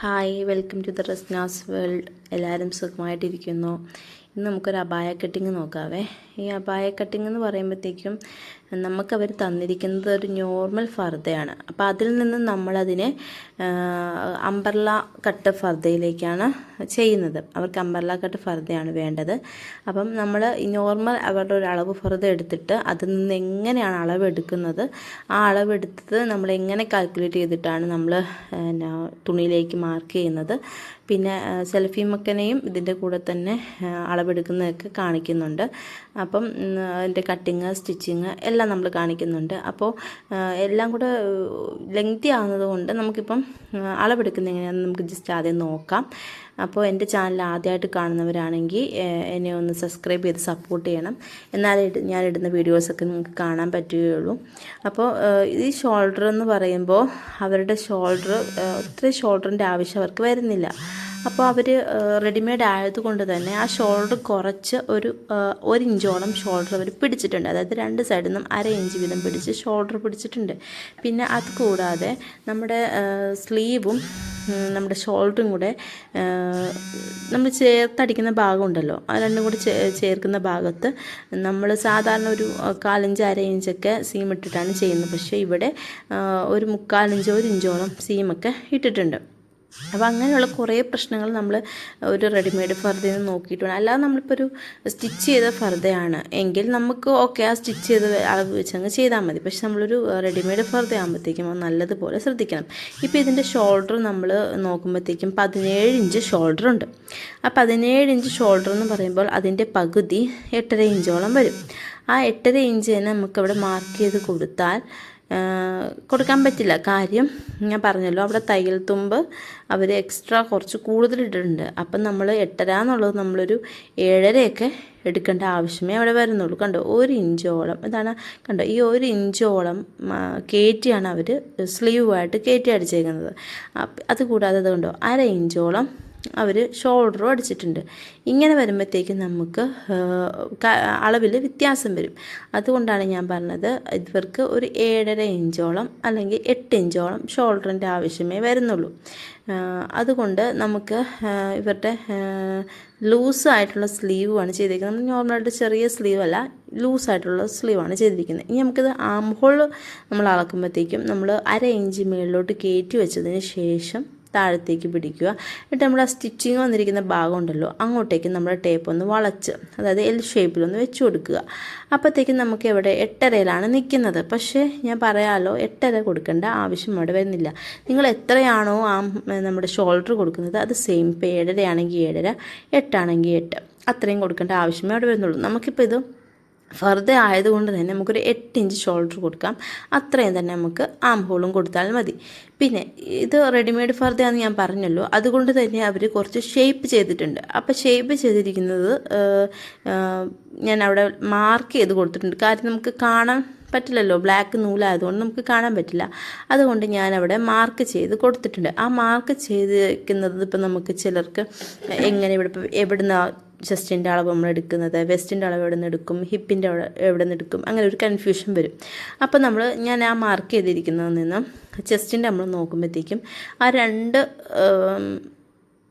Hi welcome to the Rasna's world എല്ലാവരും സുഖമായിട്ടിരിക്കുന്നു. ഇന്ന് നമുക്കൊരു അപായ കട്ടിങ് നോക്കാവേ. ഈ അപായ കട്ടിങ് എന്ന് പറയുമ്പോഴത്തേക്കും നമുക്കവർ തന്നിരിക്കുന്നത് ഒരു നോർമൽ ഫർദയാണ്. അപ്പോൾ അതിൽ നിന്ന് നമ്മളതിനെ അമ്പർല കട്ട് ഫർദയിലേക്കാണ് ചെയ്യുന്നത്. അവർക്ക് അമ്പർല കട്ട് ഫർദയാണ് വേണ്ടത്. അപ്പം നമ്മൾ നോർമൽ അവരുടെ ഒരു അളവ് ഫർദ എടുത്തിട്ട് അതിൽ നിന്ന് എങ്ങനെയാണ് അളവെടുക്കുന്നത് ആ അളവെടുത്തത് നമ്മൾ എങ്ങനെ കാൽക്കുലേറ്റ് ചെയ്തിട്ടാണ് നമ്മൾ തുണിയിലേക്ക് മാർക്ക് ചെയ്യുന്നത്. പിന്നെ സെൽഫി മക്കനെയും ഇതിന്റെ കൂടെ തന്നെ അളവെടുക്കുന്നതൊക്കെ കാണിക്കുന്നുണ്ട്. അപ്പം അതിന്റെ കട്ടിങ് സ്റ്റിച്ചിങ് എല്ലാം നമ്മൾ കാണിക്കുന്നുണ്ട്. അപ്പോൾ എല്ലാം കൂടെ ലെങ്തി ആകുന്നത് കൊണ്ട് നമുക്കിപ്പം അളവെടുക്കുന്ന എങ്ങനെയാണെന്ന് നമുക്ക് ജസ്റ്റ് ആദ്യം നോക്കാം. അപ്പോൾ എന്റെ ചാനൽ ആദ്യമായിട്ട് കാണുന്നവരാണെങ്കിൽ എന്നെ ഒന്ന് സബ്സ്ക്രൈബ് ചെയ്ത് സപ്പോർട്ട് ചെയ്യണം. എന്നാലേ ഞാനിടുന്ന വീഡിയോസൊക്കെ നിങ്ങൾക്ക് കാണാൻ പറ്റുകയുള്ളൂ. അപ്പോൾ ഈ ഷോൾഡർ എന്ന് പറയുമ്പോൾ അവരുടെ ഷോൾഡർ ഒത്തിരി ഷോൾഡറിന്റെ ആവശ്യം അവർക്ക് വരുന്നില്ല. അപ്പോൾ അവർ റെഡിമെയ്ഡ് ആയതുകൊണ്ട് തന്നെ ആ ഷോൾഡർ കുറച്ച് ഒരു ഒരു ഇഞ്ചോളം ഷോൾഡർ അവർ പിടിച്ചിട്ടുണ്ട്. അതായത് രണ്ട് സൈഡിൽ നിന്നും അര ഇഞ്ച് വീതം പിടിച്ച് ഷോൾഡർ പിടിച്ചിട്ടുണ്ട്. പിന്നെ അത് കൂടാതെ നമ്മുടെ സ്ലീവും നമ്മുടെ ഷോൾഡറും കൂടെ നമ്മൾ ചേർത്തടിക്കുന്ന ഭാഗമുണ്ടല്ലോ ആ രണ്ടും കൂടി ചേർക്കുന്ന ഭാഗത്ത് നമ്മൾ സാധാരണ ഒരു കാലിഞ്ച് അര ഇഞ്ചൊക്കെ സീം ഇട്ടിട്ടാണ് ചെയ്യുന്നത്. പക്ഷേ ഇവിടെ ഒരു മുക്കാലിഞ്ച് ഒരു ഇഞ്ചോളം സീമൊക്കെ ഇട്ടിട്ടുണ്ട്. അപ്പോൾ അങ്ങനെയുള്ള കുറേ പ്രശ്നങ്ങൾ നമ്മൾ ഒരു റെഡിമെയ്ഡ് ഫർദയിൽ നിന്ന് നോക്കിയിട്ടുണ്ട്. അല്ലാതെ നമ്മളിപ്പോൾ ഒരു സ്റ്റിച്ച് ചെയ്ത ഫർദയാണ്. എങ്കിൽ നമുക്ക് ഓക്കെ ആ സ്റ്റിച്ച് ചെയ്ത അളവ് വെച്ച് അങ്ങ് ചെയ്താൽ മതി. പക്ഷെ നമ്മളൊരു റെഡിമെയ്ഡ് ഫർദ ആകുമ്പോഴത്തേക്കും അത് നല്ലതുപോലെ ശ്രദ്ധിക്കണം. ഇപ്പോൾ ഇതിന്റെ ഷോൾഡർ നമ്മൾ നോക്കുമ്പോഴത്തേക്കും പതിനേഴ് ഇഞ്ച് ഷോൾഡർ ഉണ്ട്. ആ പതിനേഴ് ഇഞ്ച് ഷോൾഡർ എന്ന് പറയുമ്പോൾ അതിന്റെ പകുതി എട്ടര ഇഞ്ചോളം വരും. ആ എട്ടര ഇഞ്ച് തന്നെ നമുക്കവിടെ മാർക്ക് ചെയ്ത് കൊടുത്താൽ കൊടുക്കാൻ പറ്റില്ല. കാര്യം ഞാൻ പറഞ്ഞല്ലോ അവിടെ തയ്യൽ തുമ്പ് അവർ എക്സ്ട്രാ കുറച്ച് കൂടുതൽ ഇട്ടിട്ടുണ്ട്. അപ്പം നമ്മൾ എട്ടര എന്നുള്ളത് നമ്മളൊരു ഏഴരയൊക്കെ എടുക്കേണ്ട ആവശ്യമേ അവിടെ വരുന്നുള്ളൂ. കണ്ടോ ഒരു ഇഞ്ചോളം ഇതാണ് കണ്ടോ ഈ ഒരു ഇഞ്ചോളം കയറ്റിയാണ് അവർ സ്ലീവായിട്ട് കയറ്റി അടിച്ചേക്കുന്നത്. അതുകൂടാതെ കണ്ടോ അര ഇഞ്ചോളം അവർ ഷോൾഡറും അടിച്ചിട്ടുണ്ട്. ഇങ്ങനെ വരുമ്പോഴത്തേക്കും നമുക്ക് അളവിൽ വ്യത്യാസം വരും. അതുകൊണ്ടാണ് ഞാൻ പറഞ്ഞത് ഇവർക്ക് ഒരു ഏഴര ഇഞ്ചോളം അല്ലെങ്കിൽ എട്ട് ഇഞ്ചോളം ഷോൾഡറിന്റെ ആവശ്യമേ വരുന്നുള്ളൂ. അതുകൊണ്ട് നമുക്ക് ഇവരുടെ ലൂസ് ആയിട്ടുള്ള സ്ലീവാണ് ചെയ്തിരിക്കുന്നത് നമ്മൾ നോർമലായിട്ട് ചെറിയ സ്ലീവ് അല്ല ലൂസായിട്ടുള്ള സ്ലീവാണ് ചെയ്തിരിക്കുന്നത്. ഇനി നമുക്കിത് ആം ഹോൾ നമ്മൾ അളക്കുമ്പോഴത്തേക്കും നമ്മൾ അര ഇഞ്ച് മുകളിലോട്ട് കയറ്റി വെച്ചതിന് ശേഷം താഴത്തേക്ക് പിടിക്കുക. എന്നിട്ട് നമ്മൾ ആ സ്റ്റിച്ചിങ് വന്നിരിക്കുന്ന ഭാഗം ഉണ്ടല്ലോ അങ്ങോട്ടേക്ക് നമ്മൾ ടേപ്പ് ഒന്ന് വളച്ച് അതായത് എൽ ഷേപ്പിലൊന്ന് വെച്ച് കൊടുക്കുക. അപ്പോഴത്തേക്കും നമുക്ക് ഇവിടെ എട്ടരയിലാണ് നിൽക്കുന്നത്. പക്ഷേ ഞാൻ പറയാമല്ലോ എട്ടര കൊടുക്കേണ്ട ആവശ്യം അവിടെ വരുന്നില്ല. നിങ്ങൾ എത്രയാണോ ആ നമ്മുടെ ഷോൾഡർ കൊടുക്കുന്നത് അത് സെയിം ഇപ്പോൾ ഏഴരയാണെങ്കിൽ ഏഴര എട്ടാണെങ്കിൽ എട്ട്. അത്രയും കൊടുക്കേണ്ട ആവശ്യമേ അവിടെ വരുന്നുള്ളൂ. നമുക്കിപ്പോൾ ഇത് ഫർദ ആയതുകൊണ്ട് തന്നെ നമുക്കൊരു എട്ട് ഇഞ്ച് ഷോൾഡർ കൊടുക്കാം. അത്രയും തന്നെ നമുക്ക് ആം ഹോളും കൊടുത്താൽ മതി. പിന്നെ ഇത് റെഡിമെയ്ഡ് ഫർദയാണെന്ന് ഞാൻ പറഞ്ഞല്ലോ. അതുകൊണ്ട് തന്നെ അവർ കുറച്ച് ഷേപ്പ് ചെയ്തിട്ടുണ്ട്. അപ്പോൾ ഷേപ്പ് ചെയ്തിരിക്കുന്നത് ഞാൻ അവിടെ മാർക്ക് ചെയ്ത് കൊടുത്തിട്ടുണ്ട്. കാര്യം നമുക്ക് കാണാൻ പറ്റില്ലല്ലോ. ബ്ലാക്ക് നൂലായതുകൊണ്ട് നമുക്ക് കാണാൻ പറ്റില്ല. അതുകൊണ്ട് ഞാൻ അവിടെ മാർക്ക് ചെയ്ത് കൊടുത്തിട്ടുണ്ട്. ആ മാർക്ക് ചെയ്തിരിക്കുന്നത് ഇപ്പം നമുക്ക് ചിലർക്ക് എങ്ങനെ ഇവിടെ എവിടുന്ന ചെസ്റ്റിന്റെ അളവ് നമ്മൾ എടുക്കുന്നത് വെസ്റ്റിന്റെ അളവ് എവിടെ നിന്ന് എടുക്കും ഹിപ്പിന്റെ എവിടെ നിന്ന് എടുക്കും അങ്ങനെ ഒരു കൺഫ്യൂഷൻ വരും. അപ്പോൾ നമ്മൾ ഞാൻ ആ മാർക്ക് ചെയ്തിരിക്കുന്നതിൽ നിന്ന് ചെസ്റ്റിന്റെ നമ്മൾ നോക്കുമ്പോഴത്തേക്കും ആ രണ്ട്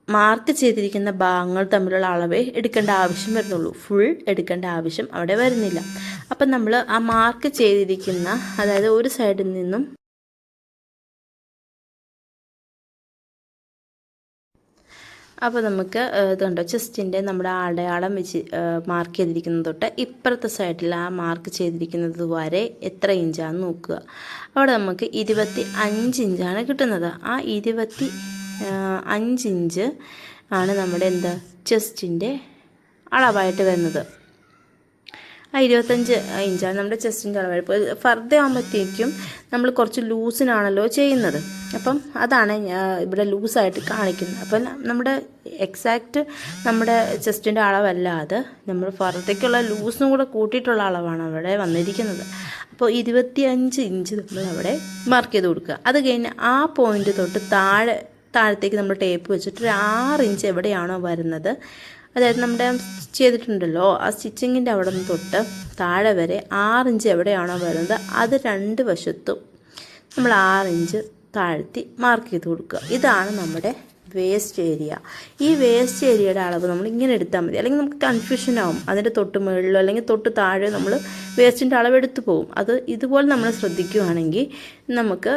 മാർക്ക് ചെയ്തിരിക്കുന്ന ഭാഗങ്ങൾ തമ്മിലുള്ള അളവേ എടുക്കേണ്ട ആവശ്യം വരുന്നുള്ളൂ. ഫുൾ എടുക്കേണ്ട ആവശ്യം അവിടെ വരുന്നില്ല. അപ്പം നമ്മൾ ആ മാർക്ക് ചെയ്തിരിക്കുന്ന അതായത് ഒരു സൈഡിൽ നിന്നും അപ്പോൾ നമുക്ക് ഇതുണ്ടോ ചെസ്റ്റിന്റെ നമ്മുടെ അടയാളം വെച്ച് മാർക്ക് ചെയ്തിരിക്കുന്നത് തൊട്ട് ഇപ്പുറത്തെ സൈഡിൽ ആ മാർക്ക് ചെയ്തിരിക്കുന്നത് വരെ എത്ര ഇഞ്ചാണെന്ന് നോക്കുക. അവിടെ നമുക്ക് ഇരുപത്തി അഞ്ച് ഇഞ്ചാണ് കിട്ടുന്നത്. ആ ഇരുപത്തി അഞ്ച് ഇഞ്ച് ആണ് നമ്മുടെ എന്താ ചെസ്റ്റിന്റെ അളവായിട്ട് വരുന്നത്. ആ ഇരുപത്തഞ്ച് ഇഞ്ചാണ് നമ്മുടെ ചെസ്റ്റിന്റെ അളവ്. ഇപ്പോൾ ഫർദ ആകുമ്പോഴത്തേക്കും നമ്മൾ കുറച്ച് ലൂസിനാണല്ലോ ചെയ്യുന്നത്. അപ്പം അതാണ് ഇവിടെ ലൂസായിട്ട് കാണിക്കുന്നത്. അപ്പം നമ്മുടെ എക്സാക്റ്റ് നമ്മുടെ ചെസ്റ്റിന്റെ അത്. നമ്മൾ ഫർദയ്ക്കുള്ള ലൂസും കൂടെ കൂട്ടിയിട്ടുള്ള അളവാണ് അവിടെ വന്നിരിക്കുന്നത്. അപ്പോൾ ഇരുപത്തിയഞ്ച് ഇഞ്ച് നമ്മൾ അവിടെ മാർക്ക് ചെയ്ത് കൊടുക്കുക. അത് കഴിഞ്ഞ് ആ പോയിന്റ് തൊട്ട് താഴെ താഴത്തേക്ക് നമ്മൾ ടേപ്പ് വെച്ചിട്ട് ഒരു ആറ് ഇഞ്ച് എവിടെയാണോ വരുന്നത് അതായത് നമ്മുടെ ചെയ്തിട്ടുണ്ടല്ലോ ആ സ്റ്റിച്ചിങ്ങിന്റെ അവിടെ നിന്ന് തൊട്ട് താഴെ വരെ ആറിഞ്ച് എവിടെയാണോ വരുന്നത് അത് രണ്ട് വശത്തും നമ്മൾ ആറിഞ്ച് താഴ്ത്തി മാർക്ക് ചെയ്ത് കൊടുക്കുക. ഇതാണ് നമ്മുടെ വേസ്റ്റ് ഏരിയ ഈ വേസ്റ്റ് ഏരിയയുടെ അളവ് നമ്മൾ ഇങ്ങനെ എടുത്താൽ മതി. അല്ലെങ്കിൽ നമുക്ക് കൺഫ്യൂഷൻ ആവും. അതിന്റെ തൊട്ട് മുകളിലോ അല്ലെങ്കിൽ തൊട്ട് താഴെ നമ്മൾ വേസ്റ്റിന്റെ അളവ് എടുത്തു പോകും. അത് ഇതുപോലെ നമ്മൾ ശ്രദ്ധിക്കുകയാണെങ്കിൽ നമുക്ക്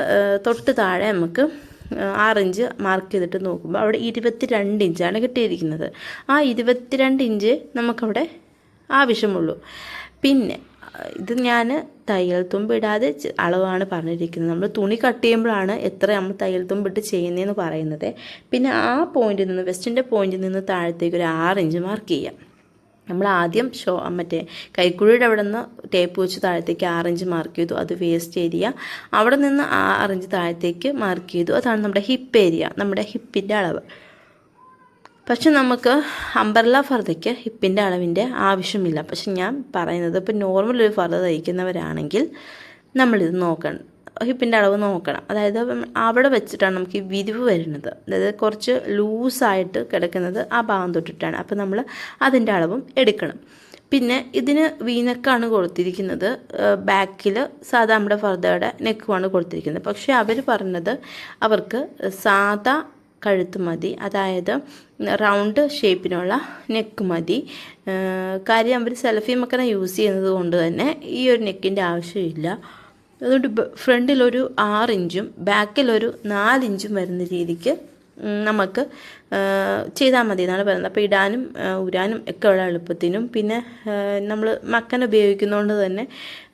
തൊട്ട് താഴെ നമുക്ക് ആറിഞ്ച് മാർക്ക് ചെയ്തിട്ട് നോക്കുമ്പോൾ അവിടെ ഇരുപത്തി രണ്ട് ഇഞ്ചാണ് കിട്ടിയിരിക്കുന്നത്. ആ ഇരുപത്തിരണ്ട് ഇഞ്ച് നമുക്കവിടെ ആവശ്യമുള്ളൂ. പിന്നെ ഇത് ഞാൻ തയ്യൽ തുമ്പിടാതെ അളവാണ് പറഞ്ഞിരിക്കുന്നത്. നമ്മൾ തുണി കട്ട് ചെയ്യുമ്പോഴാണ് എത്ര നമ്മൾ തയ്യൽ തുമ്പിട്ട് ചെയ്യുന്നതെന്ന് പറയുന്നത്. പിന്നെ ആ പോയിന്റിൽ നിന്ന് വെസ്റ്റിന്റെ പോയിന്റിൽ നിന്ന് താഴത്തേക്ക് ഒരു ആറ് ഇഞ്ച് മാർക്ക് ചെയ്യാം. നമ്മൾ ആദ്യം ഷോ മറ്റേ കൈക്കുഴിയുടെ അവിടെ നിന്ന് ടേപ്പ് വെച്ച് താഴത്തേക്ക് ആറിഞ്ച് മാർക്ക് ചെയ്തു. അത് വേസ്റ്റ് ഏരിയ. അവിടെ നിന്ന് ആ അറിഞ്ച് താഴത്തേക്ക് മാർക്ക് ചെയ്തു. അതാണ് നമ്മുടെ ഹിപ്പ് ഏരിയ നമ്മുടെ ഹിപ്പിന്റെ അളവ്. പക്ഷെ നമുക്ക് അംബർല ഫർദയ്ക്ക് ഹിപ്പിന്റെ അളവിന്റെ ആവശ്യമില്ല. പക്ഷെ ഞാൻ പറയുന്നത് ഇപ്പോൾ നോർമൽ ഒരു ഫർദ തയ്ക്കുന്നവരാണെങ്കിൽ നമ്മളിത് നോക്കണം. ഹിപ്പിന്റെ അളവ് നോക്കണം. അതായത് അവിടെ വെച്ചിട്ടാണ് നമുക്ക് ഈ വിരിവ് വരുന്നത്. അതായത് കുറച്ച് ലൂസായിട്ട് കിടക്കുന്നത് ആ ഭാഗം തൊട്ടിട്ടാണ്. അപ്പോൾ നമ്മൾ അതിന്റെ അളവും എടുക്കണം. പിന്നെ ഇതിന് വീനക്കാണ് കൊടുത്തിരിക്കുന്നത്. ബാക്കിൽ സാധാ നമ്മുടെ ഫർദയുടെ നെക്കുമാണ് കൊടുത്തിരിക്കുന്നത്. പക്ഷേ അവർ പറഞ്ഞത് അവർക്ക് സാധാ കഴുത്ത് മതി. അതായത് റൗണ്ട് ഷേപ്പിനുള്ള നെക്ക് മതി. കാര്യം അവർ സെൽഫി മക്കനെ യൂസ് ചെയ്യുന്നത് കൊണ്ട് തന്നെ ഈ ഒരു നെക്കിന്റെ ആവശ്യമില്ല. അതുകൊണ്ട് ഫ്രണ്ടിലൊരു ആറിഞ്ചും ബാക്കിലൊരു നാലിഞ്ചും വരുന്ന രീതിക്ക് നമുക്ക് ചെയ്താൽ മതി എന്നാണ് പറയുന്നത്. അപ്പോൾ ഇടാനും ഉരാനും ഒക്കെ ഉള്ള എളുപ്പത്തിനും. പിന്നെ നമ്മൾ മക്കൻ ഉപയോഗിക്കുന്നതുകൊണ്ട് തന്നെ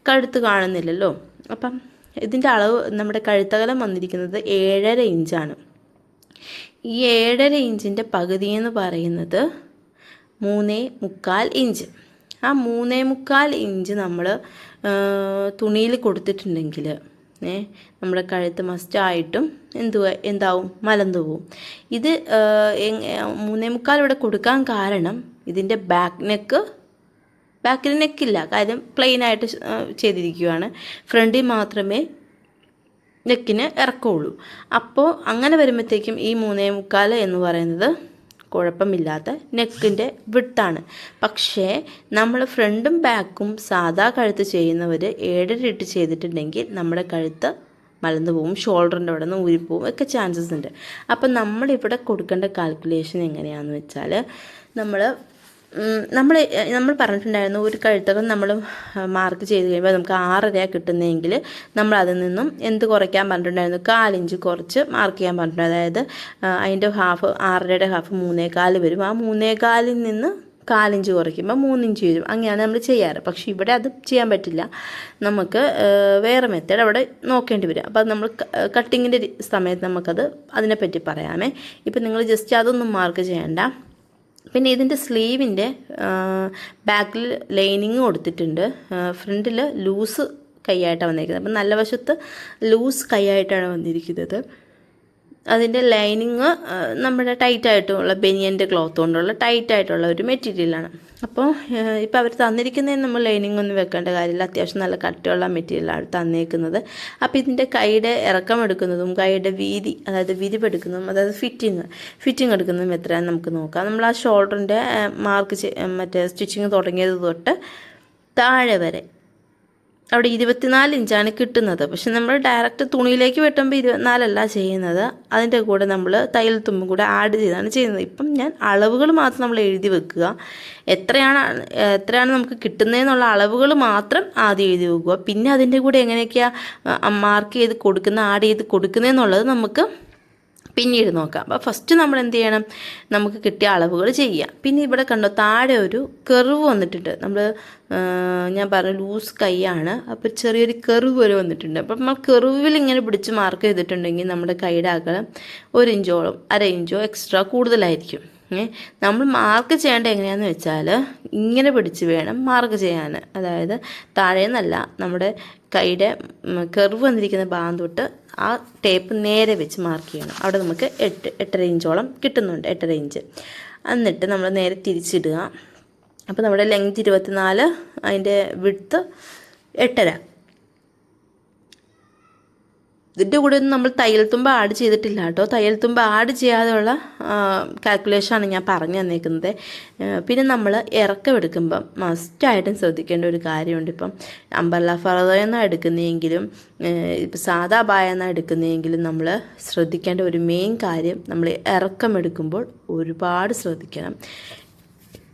കഴുത്ത് കാണുന്നില്ലല്ലോ. അപ്പം ഇതിന്റെ അളവ് നമ്മുടെ കഴുത്തകലം വന്നിരിക്കുന്നത് ഏഴര ഇഞ്ചാണ്. ഈ ഏഴര ഇഞ്ചിന്റെ പകുതി എന്ന് പറയുന്നത് മൂന്നേ മുക്കാൽ ഇഞ്ച്. ആ മൂന്നേ മുക്കാൽ ഇഞ്ച് നമ്മൾ തുണിയിൽ കൊടുത്തിട്ടുണ്ടെങ്കിൽ ഏ നമ്മുടെ കഴുത്ത് മസ്റ്റായിട്ടും എന്തു എന്താവും? മലന്നു പോവും. ഇത് മൂന്നേ മുക്കാൽ ഇവിടെ കൊടുക്കാൻ കാരണം ഇതിന്റെ ബാക്ക് നെക്ക് ബാക്കിൽ നെക്കില്ല കാര്യം പ്ലെയിൻ ആയിട്ട് ചെയ്തിരിക്കുകയാണ് ഫ്രണ്ടിൽ മാത്രമേ നെക്കിന് ഇറക്കമുള്ളൂ. അപ്പോൾ അങ്ങനെ വരുമ്പോഴത്തേക്കും ഈ മൂന്നേ മുക്കാൽ എന്ന് പറയുന്നത് കുഴപ്പമില്ലാത്ത നെക്കിന്റെ വിട്ടാണ്. പക്ഷേ നമ്മൾ ഫ്രണ്ടും ബാക്കും സാധാ കഴുത്ത് ചെയ്യുന്നവർ ഏഴര ഇട്ട് ചെയ്തിട്ടുണ്ടെങ്കിൽ നമ്മുടെ കഴുത്ത് മലന്നു പോവും ഷോൾഡറിന്റെ അവിടെ നിന്ന് ഊരിപ്പോവും ഒക്കെ ചാൻസസ് ഉണ്ട്. അപ്പം നമ്മളിവിടെ കൊടുക്കേണ്ട കാൽക്കുലേഷൻ എങ്ങനെയാണെന്ന് വെച്ചാൽ നമ്മൾ നമ്മൾ നമ്മൾ പറഞ്ഞിട്ടുണ്ടായിരുന്നു ഒരു കഴുത്തകം നമ്മൾ മാർക്ക് ചെയ്ത് കഴിയുമ്പോൾ നമുക്ക് ആറരയാണ് കിട്ടുന്നതെങ്കിൽ നമ്മൾ അതിൽ നിന്നും എന്ത് കുറയ്ക്കാൻ പറഞ്ഞിട്ടുണ്ടായിരുന്നു? കാലിഞ്ച് കുറച്ച് മാർക്ക് ചെയ്യാൻ പറഞ്ഞിട്ടുണ്ട്. അതായത് അതിന്റെ ഹാഫ് ആറരയുടെ ഹാഫ് മൂന്നേകാൽ വരും. ആ മൂന്നേകാലിൽ നിന്ന് കാലിഞ്ച് കുറയ്ക്കുമ്പോൾ മൂന്നിഞ്ച് വരും. അങ്ങനെയാണ് നമ്മൾ ചെയ്യാറ്. പക്ഷെ ഇവിടെ അത് ചെയ്യാൻ പറ്റില്ല. നമുക്ക് വേറെ മെത്തേഡ് അവിടെ നോക്കേണ്ടി വരും. അപ്പോൾ നമ്മൾ കട്ടിങ്ങിന്റെ സമയത്ത് നമുക്കത് അതിനെപ്പറ്റി പറയാമേ. ഇപ്പം നിങ്ങൾ ജസ്റ്റ് അതൊന്നും മാർക്ക് ചെയ്യണ്ട. പിന്നെ ഇതിന്റെ സ്ലീവിന്റെ ബാക്കിൽ ലൈനിങ് കൊടുത്തിട്ടുണ്ട്. ഫ്രണ്ടിൽ ലൂസ് കൈയായിട്ടാണ് വന്നിരിക്കുന്നത്. അപ്പം നല്ല വശത്ത് ലൂസ് കൈയായിട്ടാണ് വന്നിരിക്കുന്നത്. അതിന്റെ ലൈനിങ് നമ്മുടെ ടൈറ്റ് ആയിട്ടുള്ള ബനിയന്റെ ക്ലോത്ത് കൊണ്ടുള്ള ടൈറ്റ് ആയിട്ടുള്ള ഒരു മെറ്റീരിയലാണ്. അപ്പോൾ ഇപ്പോൾ അവർ തന്നിരിക്കുന്നതിന് നമ്മൾ ലൈനിങ് ഒന്നും വെക്കേണ്ട കാര്യമില്ല. അത്യാവശ്യം നല്ല കട്ടിയുള്ള മെറ്റീരിയലാണ് തന്നേക്കുന്നത്. അപ്പോൾ ഇതിന്റെ കൈയുടെ ഇറക്കം എടുക്കുന്നതും കൈയുടെ വീതി അതായത് വിരിവെടുക്കുന്നതും അതായത് ഫിറ്റിങ് ഫിറ്റിംഗ് എടുക്കുന്നതും എത്രയാണെന്ന് നമുക്ക് നോക്കാം. നമ്മൾ ആ ഷോൾഡറിന്റെ മാർക്ക് മറ്റേ സ്റ്റിച്ചിങ് തുടങ്ങിയത് തൊട്ട് താഴെ വരെ അവിടെ ഇരുപത്തിനാല് ഇഞ്ചാണ് കിട്ടുന്നത്. പക്ഷെ നമ്മൾ ഡയറക്റ്റ് തുണിയിലേക്ക് വെട്ടുമ്പോൾ ഇരുപത്തിനാലല്ല ചെയ്യുന്നത്. അതിന്റെ കൂടെ നമ്മൾ തയ്യൽ തുമ്പും കൂടെ ആഡ് ചെയ്താണ് ചെയ്യുന്നത്. ഇപ്പം ഞാൻ അളവുകൾ മാത്രം നമ്മൾ എഴുതി വെക്കുക. എത്രയാണ് എത്രയാണ് നമുക്ക് കിട്ടുന്നതെന്നുള്ള അളവുകൾ മാത്രം ആദ്യം എഴുതി വെക്കുക. പിന്നെ അതിന്റെ കൂടെ എങ്ങനെയൊക്കെയാണ് മാർക്ക് ചെയ്ത് കൊടുക്കുന്ന ആഡ് ചെയ്ത് കൊടുക്കുന്നതെന്നുള്ളത് നമുക്ക് പിന്നീട് നോക്കാം. അപ്പോൾ ഫസ്റ്റ് നമ്മൾ എന്ത് ചെയ്യണം? നമുക്ക് കിട്ടിയ അളവുകൾ ചെയ്യാം. പിന്നെ ഇവിടെ കണ്ടോ താഴെ ഒരു കെറിവ് വന്നിട്ടുണ്ട്. നമ്മൾ ഞാൻ പറഞ്ഞ ലൂസ് കൈയാണ് അപ്പോൾ ചെറിയൊരു കെറിവ് വരെ വന്നിട്ടുണ്ട്. അപ്പം നമ്മൾ കെറിവിൽ ഇങ്ങനെ പിടിച്ച് മാർക്ക് ചെയ്തിട്ടുണ്ടെങ്കിൽ നമ്മുടെ കൈയുടെ അകലം ഒരു ഇഞ്ചോളം അര ഇഞ്ചോ എക്സ്ട്രാ കൂടുതലായിരിക്കും. നമ്മൾ മാർക്ക് ചെയ്യേണ്ട എങ്ങനെയാണെന്ന് വെച്ചാൽ ഇങ്ങനെ പിടിച്ച് വേണം മാർക്ക് ചെയ്യാൻ. അതായത് താഴേന്നല്ല നമ്മുടെ കൈയുടെ കെറിവ് വന്നിരിക്കുന്ന ഭാഗം തൊട്ട് ആ ടേപ്പ് നേരെ വെച്ച് മാർക്ക് ചെയ്യണം. അവിടെ നമുക്ക് എട്ട് എട്ടര ഇഞ്ചോളം കിട്ടുന്നുണ്ട് എട്ടര ഇഞ്ച്. എന്നിട്ട് നമ്മൾ നേരെ തിരിച്ചിടുക. അപ്പോൾ നമ്മുടെ ലെങ്ത് ഇരുപത്തിനാല് അതിന്റെ വിട്ത്ത് എട്ടര. ഇതിന്റെ കൂടെ ഒന്നും നമ്മൾ തയ്യൽ തുമ്പ് ആഡ് ചെയ്തിട്ടില്ല കേട്ടോ. തയ്യൽ തുമ്പ് ആഡ് ചെയ്യാതെയുള്ള കാൽക്കുലേഷനാണ് ഞാൻ പറഞ്ഞു തന്നേക്കുന്നത്. പിന്നെ നമ്മൾ ഇറക്കം എടുക്കുമ്പം മസ്റ്റായിട്ടും ശ്രദ്ധിക്കേണ്ട ഒരു കാര്യമുണ്ട് ഇപ്പം. അമ്പർല ഫറോയെന്നാണ് എടുക്കുന്നതെങ്കിലും ഇപ്പം സാധാ ബായെന്നാണ് എടുക്കുന്നതെങ്കിലും നമ്മൾ ശ്രദ്ധിക്കേണ്ട ഒരു മെയിൻ കാര്യം നമ്മൾ ഇറക്കം എടുക്കുമ്പോൾ ഒരുപാട് ശ്രദ്ധിക്കണം.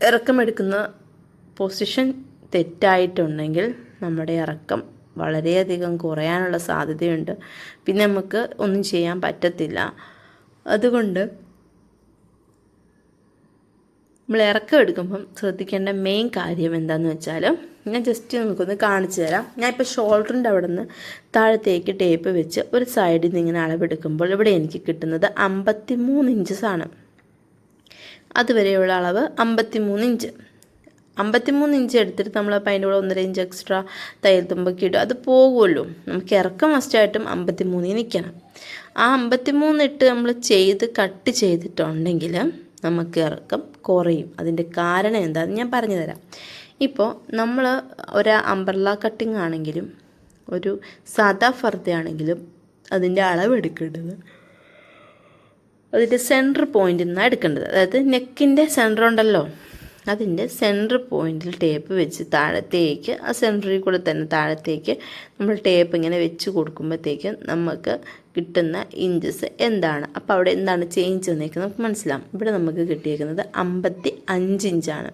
ഇറക്കമെടുക്കുന്ന പൊസിഷൻ തെറ്റായിട്ടുണ്ടെങ്കിൽ നമ്മുടെ ഇറക്കം വളരെയധികം കുറയാനുള്ള സാധ്യതയുണ്ട്. പിന്നെ നമുക്ക് ഒന്നും ചെയ്യാൻ പറ്റത്തില്ല. അതുകൊണ്ട് നമ്മൾ ഇറക്കം എടുക്കുമ്പം ശ്രദ്ധിക്കേണ്ട മെയിൻ കാര്യം എന്താണെന്ന് വെച്ചാൽ ഞാൻ ജസ്റ്റ് നിങ്ങൾക്കൊന്ന് കാണിച്ചു തരാം. ഞാൻ ഇപ്പോൾ ഷോൾഡറിന്റെ അവിടെ നിന്ന് താഴത്തേക്ക് ടേപ്പ് വെച്ച് ഒരു സൈഡിൽ നിന്ന് ഇങ്ങനെ അളവെടുക്കുമ്പോൾ ഇവിടെ എനിക്ക് കിട്ടുന്നത് അമ്പത്തി മൂന്ന് ഇഞ്ചസാണ് അതുവരെയുള്ള അളവ് അമ്പത്തി മൂന്ന് ഇഞ്ച് അമ്പത്തിമൂന്ന് ഇഞ്ച് എടുത്തിട്ട് നമ്മൾ അപ്പോൾ അതിന്റെ കൂടെ ഒന്നര ഇഞ്ച് എക്സ്ട്രാ തയ്യൽ തുമ്പൊക്കെ ഇടും. അത് പോകുമല്ലോ നമുക്ക് ഇറക്കം മസ്റ്റായിട്ടും അമ്പത്തിമൂന്നിൽ നിൽക്കണം ആ അമ്പത്തിമൂന്ന് ഇട്ട് നമ്മൾ ചെയ്ത് കട്ട് ചെയ്തിട്ടുണ്ടെങ്കിൽ നമുക്ക് ഇറക്കം കുറയും. അതിന്റെ കാരണം എന്താണെന്ന് ഞാൻ പറഞ്ഞു തരാം ഇപ്പോൾ നമ്മൾ ഒരു അമ്പർല കട്ടിംഗ് ആണെങ്കിലും ഒരു സാദാ ഫർദയാണെങ്കിലും അതിന്റെ അളവ് എടുക്കേണ്ടത്. അതിന്റെ സെന്റർ പോയിന്റിൽ നിന്നാണ് എടുക്കേണ്ടത്. അതായത് നെക്കിന്റെ സെന്റർ ഉണ്ടല്ലോ. അതിന്റെ സെന്റർ പോയിന്റിൽ ടേപ്പ് വെച്ച് താഴത്തേക്ക് ആ സെന്ററിൽ കൂടെ തന്നെ താഴത്തേക്ക് നമ്മൾ ടേപ്പ് ഇങ്ങനെ വെച്ച് കൊടുക്കുമ്പോഴത്തേക്ക് നമുക്ക് കിട്ടുന്ന ഇഞ്ചസ് എന്താണ്? അപ്പോൾ അവിടെ എന്താണ് ചേഞ്ച് വന്നേക്കുന്നത്? നമുക്ക് മനസ്സിലാവും. ഇവിടെ നമുക്ക് കിട്ടിയേക്കുന്നത് അമ്പത്തി അഞ്ച് ഇഞ്ചാണ്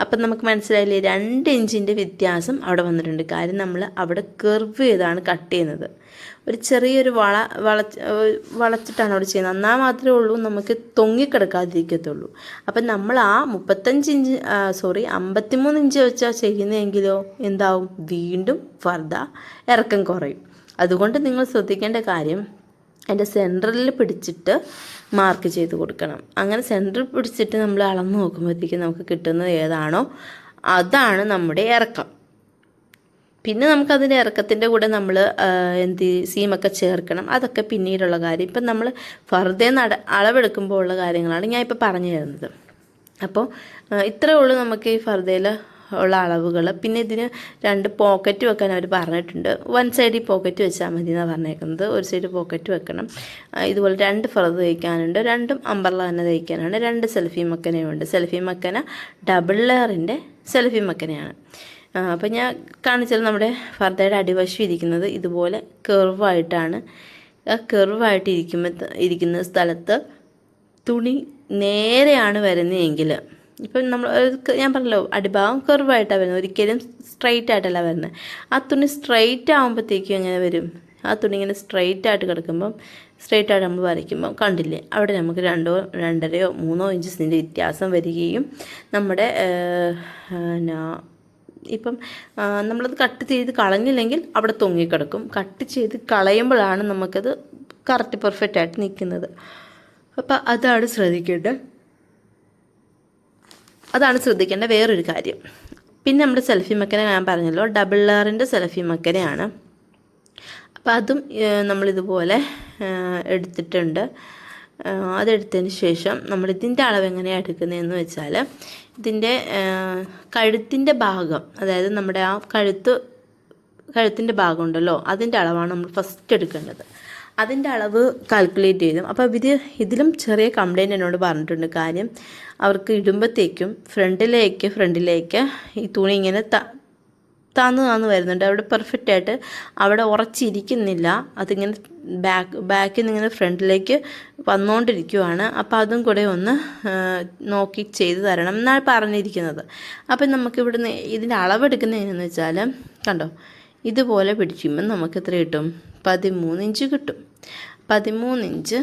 അപ്പം നമുക്ക് മനസ്സിലായില്ലേ? രണ്ട് ഇഞ്ചിന്റെ വ്യത്യാസം അവിടെ വന്നിട്ടുണ്ട്. കാര്യം നമ്മൾ അവിടെ കർവ് ചെയ്താണ് കട്ട് ചെയ്യുന്നത്. ഒരു ചെറിയൊരു വള വളച്ച് വളച്ചിട്ടാണ് അവിടെ ചെയ്യുന്നത്. എന്നാൽ മാത്രമേ ഉള്ളൂ നമുക്ക് തൊങ്ങിക്കിടക്കാതിരിക്കത്തുള്ളൂ. അപ്പം നമ്മൾ ആ മുപ്പത്തഞ്ച് ഇഞ്ച് സോറി അമ്പത്തിമൂന്ന് ഇഞ്ച് വെച്ചാൽ ചെയ്യുന്നതെങ്കിലോ എന്താവും? വീണ്ടും ഫർദ ഇറക്കം കുറയും. അതുകൊണ്ട് നിങ്ങൾ ശ്രദ്ധിക്കേണ്ട കാര്യം അതിന്റെ സെന്ററിൽ പിടിച്ചിട്ട് മാർക്ക് ചെയ്ത് കൊടുക്കണം. അങ്ങനെ സെന്ററിൽ പിടിച്ചിട്ട് നമ്മൾ അളന്ന് നോക്കുമ്പോഴത്തേക്കും നമുക്ക് കിട്ടുന്നത് ഏതാണോ അതാണ് നമ്മുടെ ഇറക്കം. പിന്നെ നമുക്കതിന്റെ ഇറക്കത്തിന്റെ കൂടെ നമ്മൾ എന്ത് സീമൊക്കെ ചേർക്കണം. അതൊക്കെ പിന്നീടുള്ള കാര്യം. ഇപ്പം നമ്മൾ ഫർദേ നട അളവെടുക്കുമ്പോൾ ഉള്ള കാര്യങ്ങളാണ് ഞാൻ ഇപ്പോൾ പറഞ്ഞു തരുന്നത്. അപ്പോൾ ഇത്രയേ ഉള്ളൂ നമുക്ക് ഈ ഫർദയിൽ ഉള്ള അളവുകൾ. പിന്നെ ഇതിന് രണ്ട് പോക്കറ്റ് വെക്കാൻ അവർ പറഞ്ഞിട്ടുണ്ട്. വൺ സൈഡിൽ പോക്കറ്റ് വെച്ചാൽ മതി എന്നാണ് പറഞ്ഞേക്കുന്നത്. ഒരു സൈഡ് പോക്കറ്റ് വെക്കണം. ഇതുപോലെ രണ്ട് ഫർദ് തയ്ക്കാനുണ്ട്. രണ്ടും അമ്പർല തന്നെ തയ്ക്കാനാണ്. രണ്ട് സെൽഫി മക്കനയുണ്ട് സെൽഫി മക്കന ഡബിൾ ലെയറിന്റെ സെൽഫി മക്കനയാണ്. അപ്പോൾ ഞാൻ കാണിച്ചത് നമ്മുടെ ഫർദയുടെ അടിവശം ഇരിക്കുന്നത് ഇതുപോലെ കെർവായിട്ടാണ്. ആ കെർവായിട്ട് ഇരിക്കുമ്പോൾ ഇരിക്കുന്ന സ്ഥലത്ത് തുണി നേരെയാണ് വരുന്നതെങ്കിൽ ഇപ്പം നമ്മൾ ഞാൻ പറഞ്ഞല്ലോ അടിഭാഗം കെർവായിട്ടാണ് വരുന്നത്. ഒരിക്കലും സ്ട്രൈറ്റ് ആയിട്ടല്ല വരുന്നത്. ആ തുണി സ്ട്രൈറ്റ് ആകുമ്പോഴത്തേക്കും എങ്ങനെ വരും? ആ തുണി ഇങ്ങനെ സ്ട്രൈറ്റ് ആയിട്ട് കിടക്കുമ്പം സ്ട്രൈറ്റ് ആയിട്ട് നമ്മൾ വരയ്ക്കുമ്പം കണ്ടില്ലേ അവിടെ നമുക്ക് രണ്ടോ രണ്ടരയോ മൂന്നോ ഇഞ്ചസിന്റെ വ്യത്യാസം വരികയും നമ്മുടെ ഇപ്പം നമ്മളത് കട്ട് ചെയ്ത് കളഞ്ഞില്ലെങ്കിൽ അവിടെ തൊങ്ങിക്കിടക്കും. കട്ട് ചെയ്ത് കളയുമ്പോഴാണ് നമുക്കത് കറക്റ്റ് പെർഫെക്റ്റ് ആയിട്ട് നിൽക്കുന്നത്. അപ്പം അതാണ് ശ്രദ്ധിക്കേണ്ടത് അതാണ് ശ്രദ്ധിക്കേണ്ട വേറൊരു കാര്യം. പിന്നെ നമ്മുടെ സെൽഫി മക്കന ഞാൻ പറഞ്ഞല്ലോ ഡബിൾ ആറിന്റെ സെൽഫി മക്കനയാണ്. അപ്പോൾ അതും നമ്മളിതുപോലെ എടുത്തിട്ടുണ്ട്. അതെടുത്തതിന് ശേഷം നമ്മൾ ഇതിന്റെ അളവ് എങ്ങനെയാണ് എടുക്കുന്നതെന്ന് വെച്ചാൽ ഇതിന്റെ കഴുത്തിന്റെ ഭാഗം അതായത് നമ്മുടെ ആ കഴുത്ത് കഴുത്തിന്റെ ഭാഗമുണ്ടല്ലോ അതിന്റെ അളവാണ് നമ്മൾ ഫസ്റ്റ് എടുക്കേണ്ടത്. അതിന്റെ അളവ് കാൽക്കുലേറ്റ് ചെയ്തു. അപ്പോൾ ഇത് ഇതിലും ചെറിയ കംപ്ലൈന്റ് എന്നോട് പറഞ്ഞിട്ടുണ്ട്. കാര്യം അവർക്ക് ഇടുമ്പോഴത്തേക്കും ഫ്രണ്ടിലേക്ക് ഫ്രണ്ടിലേക്ക് ഈ തുണി ഇങ്ങനെ ത താന്ന് താന്ന് വരുന്നുണ്ട്. അവിടെ പെർഫെക്റ്റ് ആയിട്ട് അവിടെ ഉറച്ചിരിക്കുന്നില്ല. അതിങ്ങനെ ബാക്ക് ബാക്കിൽ നിന്ന് ഇങ്ങനെ ഫ്രണ്ടിലേക്ക് വന്നുകൊണ്ടിരിക്കുവാണ് അപ്പോൾ അതും കൂടെ ഒന്ന് നോക്കി ചെയ്ത് തരണം എന്നാണ് പറഞ്ഞിരിക്കുന്നത്. അപ്പം നമുക്ക് ഇവിടുന്ന് ഇതിന്റെ അളവെടുക്കുന്ന എങ്ങനെയെന്ന് വെച്ചാൽ കണ്ടോ ഇതുപോലെ പിടിക്കുമ്പോൾ നമുക്ക് എത്ര കിട്ടും? പതിമൂന്ന് ഇഞ്ച് കിട്ടും. പതിമൂന്ന് ഇഞ്ച്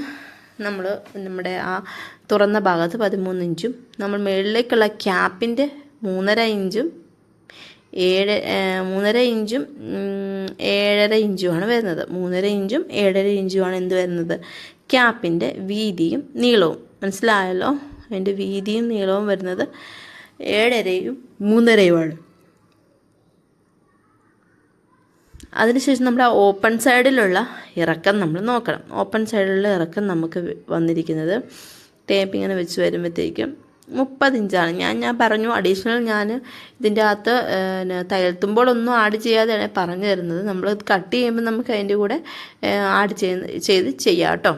നമ്മൾ നമ്മുടെ ആ തുറന്ന ഭാഗത്ത് പതിമൂന്ന് ഇഞ്ചും നമ്മൾ മുകളിലേക്കുള്ള ക്യാപ്പിന്റെ മൂന്നര ഇഞ്ചും ഏഴ് മൂന്നര ഇഞ്ചും ഏഴര ഇഞ്ചുമാണ് വരുന്നത്. മൂന്നര ഇഞ്ചും ഏഴര ഇഞ്ചുമാണ് എന്ത് വരുന്നത്? ക്യാപ്പിന്റെ വീതിയും നീളവും. മനസ്സിലായല്ലോ? അതിന്റെ വീതിയും നീളവും വരുന്നത് ഏഴരയും മൂന്നരയുമാണ്. അതിനുശേഷം നമ്മൾ ആ ഓപ്പൺ സൈഡിലുള്ള ഇറക്കം നമ്മൾ നോക്കണം. ഓപ്പൺ സൈഡിലുള്ള ഇറക്കം നമുക്ക് വന്നിരിക്കുന്നത് ടേപ്പ് ഇങ്ങനെ വെച്ച് വരുമ്പോഴത്തേക്കും മുപ്പത് ഇഞ്ചാണ് ഞാൻ ഞാൻ പറഞ്ഞു അഡീഷണൽ ഞാൻ ഇതിന്റെ അകത്ത് പിന്നെ തയ്യൽത്തുമ്പോഴൊന്നും ആഡ് ചെയ്യാതെയാണ് പറഞ്ഞു തരുന്നത്. നമ്മൾ കട്ട് ചെയ്യുമ്പോൾ നമുക്ക് അതിന്റെ കൂടെ ആഡ് ചെയ്ത് ചെയ്ത് ചെയ്യാം കേട്ടോ.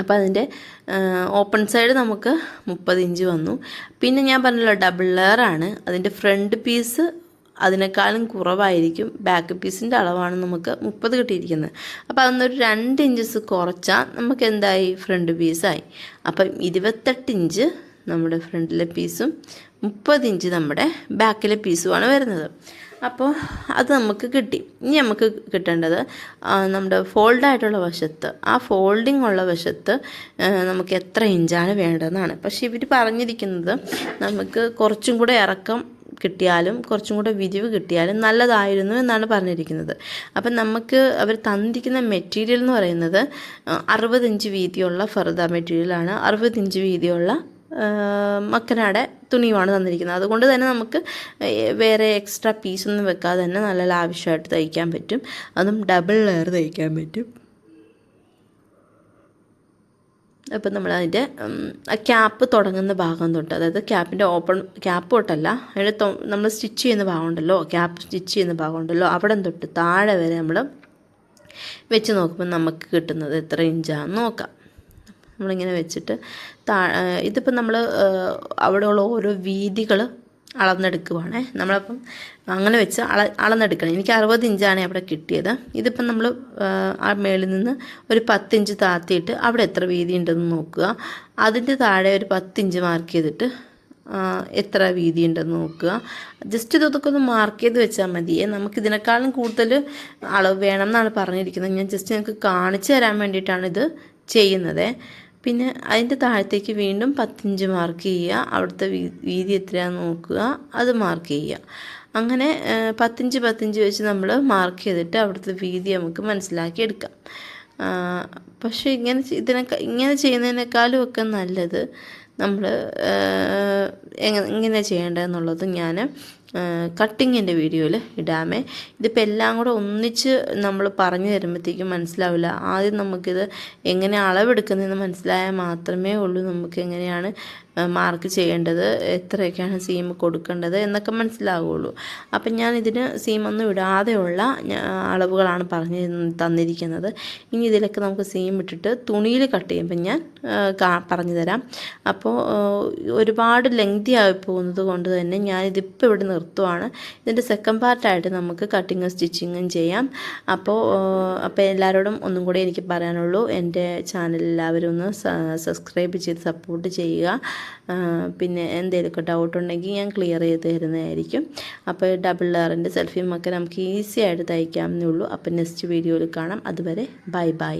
അപ്പോൾ അതിന്റെ ഓപ്പൺ സൈഡ് നമുക്ക് മുപ്പത് ഇഞ്ച് വന്നു. പിന്നെ ഞാൻ പറഞ്ഞല്ലോ ഡബിൾ ലെയർ ആണ്. അതിന്റെ ഫ്രണ്ട് പീസ് അതിനേക്കാളും കുറവായിരിക്കും. ബാക്ക് പീസിന്റെ അളവാണ് നമുക്ക് മുപ്പത് കിട്ടിയിരിക്കുന്നത്. അപ്പോൾ അതൊന്നൊരു രണ്ട് ഇഞ്ചസ് കുറച്ചാൽ നമുക്ക് എന്തായി? ഫ്രണ്ട് പീസായി അപ്പം ഇരുപത്തെട്ട് ഇഞ്ച് നമ്മുടെ ഫ്രണ്ടിലെ പീസും മുപ്പത് ഇഞ്ച് നമ്മുടെ ബാക്കിലെ പീസുമാണ് വരുന്നത്. അപ്പോൾ അത് നമുക്ക് കിട്ടി. ഇനി നമുക്ക് കിട്ടേണ്ടത് നമ്മുടെ ഫോൾഡായിട്ടുള്ള വശത്ത് ആ ഫോൾഡിംഗ് ഉള്ള വശത്ത് നമുക്ക് എത്ര ഇഞ്ചാണ് വേണ്ടതെന്നാണ്. പക്ഷേ ഇവർ പറഞ്ഞിരിക്കുന്നത് നമുക്ക് കുറച്ചും കൂടെ ഇറക്കം കിട്ടിയാലും കുറച്ചും കൂടെ വിരിവ് കിട്ടിയാലും നല്ലതായിരുന്നു എന്നാണ് പറഞ്ഞിരിക്കുന്നത്. അപ്പം നമുക്ക് അവർ തന്നിരിക്കുന്ന മെറ്റീരിയൽ എന്ന് പറയുന്നത് അറുപത് ഇഞ്ച് വീതിയുള്ള ഫർദ മെറ്റീരിയലാണ്. അറുപത് ഇഞ്ച് വീതിയുള്ള മക്കനാടെ തുണിയുമാണ് തന്നിരിക്കുന്നത്. അതുകൊണ്ട് തന്നെ നമുക്ക് വേറെ എക്സ്ട്രാ പീസൊന്നും വെക്കാതെ തന്നെ നല്ല ലാവിഷായിട്ട് തയ്ക്കാൻ പറ്റും. അതും ഡബിൾ ലെയർ തയ്ക്കാൻ പറ്റും. അപ്പം നമ്മൾ അതിന്റെ ക്യാപ്പ് തുടങ്ങുന്ന ഭാഗം തൊട്ട് അതായത് ക്യാപ്പിന്റെ ഓപ്പൺ ക്യാപ്പ് തൊട്ടല്ല അതിന്റെ നമ്മൾ സ്റ്റിച്ച് ചെയ്യുന്ന ഭാഗമുണ്ടല്ലോ ക്യാപ്പ് സ്റ്റിച്ച് ചെയ്യുന്ന ഭാഗമുണ്ടല്ലോ അവിടെ തൊട്ട് താഴെ വരെ നമ്മൾ വെച്ച് നോക്കുമ്പോൾ നമുക്ക് കിട്ടുന്നത് എത്ര ഇഞ്ചാണെന്ന് നോക്കാം. നമ്മളിങ്ങനെ വെച്ചിട്ട് താ ഇതിപ്പോൾ നമ്മൾ അവിടെയുള്ള ഓരോ വീതികൾ അളന്നെടുക്കുവാണേ. നമ്മളപ്പം അങ്ങനെ വെച്ച് അള അളന്നെടുക്കണം. എനിക്ക് അറുപത് ഇഞ്ചാണ് അവിടെ കിട്ടിയത്. ഇതിപ്പം നമ്മൾ ആ മേളിൽ നിന്ന് ഒരു പത്തിഞ്ച് താത്തിയിട്ട് അവിടെ എത്ര വീതി ഉണ്ടെന്ന് നോക്കുക. അതിന്റെ താഴെ ഒരു പത്തിഞ്ച് മാർക്ക് ചെയ്തിട്ട് എത്ര വീതി ഉണ്ടെന്ന് നോക്കുക. ജസ്റ്റ് ഇതൊക്കെ ഒന്ന് മാർക്ക് ചെയ്ത് വെച്ചാൽ മതിയേ. നമുക്ക് ഇതിനേക്കാളും കൂടുതൽ അളവ് വേണം എന്നാണ് പറഞ്ഞിരിക്കുന്നത്. ഞാൻ ജസ്റ്റ് നിങ്ങൾക്ക് കാണിച്ചു തരാൻ വേണ്ടിയിട്ടാണ് ഇത് ചെയ്യുന്നത്. പിന്നെ അതിന്റെ താഴത്തേക്ക് വീണ്ടും പത്തിഞ്ച് മാർക്ക് ചെയ്യുക. അവിടുത്തെ വീതി എത്രയാണെന്ന് നോക്കുക. അത് മാർക്ക് ചെയ്യുക. അങ്ങനെ പത്തിഞ്ച് പത്തിഞ്ച് വെച്ച് നമ്മൾ മാർക്ക് ചെയ്തിട്ട് അവിടുത്തെ വീതി നമുക്ക് മനസ്സിലാക്കി എടുക്കാം. പക്ഷേ ഇങ്ങനെ ഇതിനെ ഇങ്ങനെ ചെയ്യുന്നതിനേക്കാളും ഒക്കെ നല്ലത് നമ്മൾ എങ്ങനെ ചെയ്യേണ്ടതെന്നുള്ളത് ഞാൻ കട്ടിങ്ങിന്റെ വീഡിയോയിൽ ഇടാമേ. ഇതിപ്പോൾ എല്ലാം കൂടെ ഒന്നിച്ച് നമ്മൾ പറഞ്ഞു തരുമ്പോഴത്തേക്കും മനസ്സിലാവില്ല. ആദ്യം നമുക്കിത് എങ്ങനെ അളവെടുക്കുന്നതെന്ന് മനസ്സിലായാൽ മാത്രമേ ഉള്ളൂ നമുക്ക് എങ്ങനെയാണ് മാർക്ക് ചെയ്യേണ്ടത് എത്രയൊക്കെയാണ് സീം കൊടുക്കേണ്ടത് എന്നൊക്കെ മനസ്സിലാവുള്ളൂ. അപ്പം ഞാൻ ഇതിന് സീമൊന്നും ഇടാതെയുള്ള അളവുകളാണ് പറഞ്ഞ് തന്നിരിക്കുന്നത്. ഇനി ഇതിലൊക്കെ നമുക്ക് സീം ഇട്ടിട്ട് തുണിയിൽ കട്ട് ചെയ്യുമ്പോൾ ഞാൻ പറഞ്ഞു തരാം അപ്പോൾ ഒരുപാട് ലെങ്തി ആയി പോകുന്നത് കൊണ്ട് തന്നെ ഞാൻ ഇതിപ്പോൾ ഇവിടെ നിർത്തുവാണ്. ഇതിന്റെ സെക്കൻഡ് പാർട്ടായിട്ട് നമുക്ക് കട്ടിങ്ങും സ്റ്റിച്ചിങ്ങും ചെയ്യാം. അപ്പോൾ അപ്പോൾ എല്ലാവരോടും ഒന്നും കൂടി എനിക്ക് പറയാനുള്ളൂ. എന്റെ ചാനൽ എല്ലാവരും ഒന്ന് സബ്സ്ക്രൈബ് ചെയ്ത് സപ്പോർട്ട് ചെയ്യുക. പിന്നെ എന്തെങ്കിലുമൊക്കെ ഡൗട്ട് ഉണ്ടെങ്കിൽ ഞാൻ ക്ലിയർ ചെയ്ത് തരുന്നതായിരിക്കും. അപ്പോൾ ഡബിൾ ലെയറിന്റെ സെൽഫിയും ഒക്കെ നമുക്ക് ഈസി ആയിട്ട് തയ്ക്കാമെന്നേ ഉള്ളൂ. അപ്പോൾ നെക്സ്റ്റ് വീഡിയോയിൽ കാണാം. അതുവരെ ബൈ ബൈ